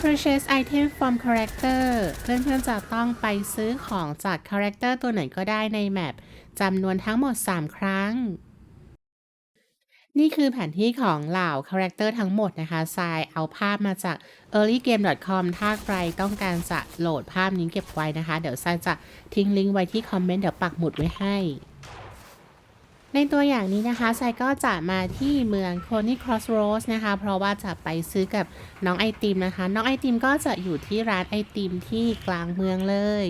purchase item from character เพื่อนๆจะต้องไปซื้อของจาก character ตัวไหนก็ได้ในแมปจำนวนทั้งหมด 3 ครั้ง นี่คือแผนที่ของเหล่า character ทั้งหมดนะคะทรายเอาภาพมาจาก earlygame.com ถ้าใครต้องการจะโหลดภาพนี้เก็บไว้นะคะ เดี๋ยวทรายจะทิ้งลิงก์ไว้ที่คอมเมนต์เดี๋ยวปักหมุดไว้ให้ ในตัวอย่างนี้นะคะไซก็จะมาที่เมืองโคนี่ครอสโรสนะคะ เพราะว่าจะไปซื้อกับน้องไอติมนะคะ น้องไอติมก็จะอยู่ที่ร้านไอติมที่กลางเมืองเลย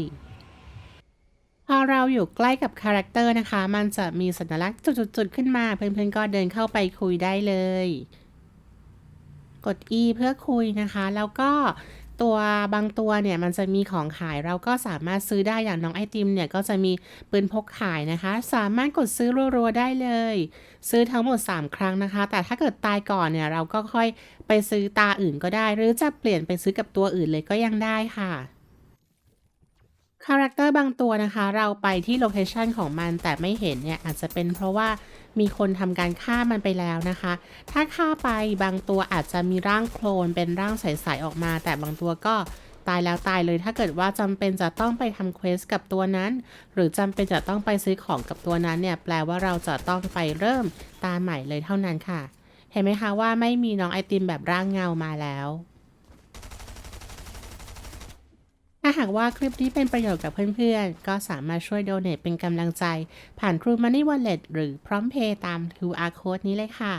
พอเราอยู่ใกล้กับคาแรคเตอร์นะคะ มันจะมีสัญลักษณ์จุดๆๆขึ้นมา เพื่อนๆก็เดินเข้าไปคุยได้เลย กด E เพื่อคุยนะคะ แล้วก็ ตัวบางตัวเนี่ยมันจะมีของขายเราก็สามารถซื้อได้อย่างน้องไอติมเนี่ยก็จะมีปืนพกขายนะคะ สามารถกดซื้อรัวๆได้เลย ซื้อทั้งหมด 3 ครั้งนะคะ แต่ถ้าเกิดตายก่อนเนี่ยเราก็ค่อยไปซื้อตาอื่นก็ได้ หรือจะเปลี่ยนไปซื้อกับตัวอื่นเลยก็ยังได้ค่ะ คาแรคเตอร์บางตัวนะคะ เราไปที่โลเคชันของมันแต่ไม่เห็นเนี่ยอาจจะเป็นเพราะว่ามีคนทำการฆ่ามันไปแล้วนะคะ ถ้าฆ่าไปบางตัวอาจจะมีร่างโคลนเป็นร่างใสๆออกมา แต่บางตัวก็ตายแล้วตายเลยถ้าเกิดว่าจำเป็นจะต้องไปทำเควสกับตัวนั้น หรือจำเป็นจะต้องไปซื้อของกับตัวนั้นเนี่ยแปลว่าเราจะต้องไปเริ่มตาใหม่เลยเท่านั้นค่ะ เห็นไหมคะว่าไม่มีน้องไอติมแบบร่างเงามาแล้ว ถ้าหากว่าคลิปนี้เป็นประโยชน์กับเพื่อนๆ ก็สามารถช่วยโดเน a t เป็นกำลังใจ ผ่าน True Money Wallet หรือพร้อมเพย์ตาม QR Code นี้เลยค่ะ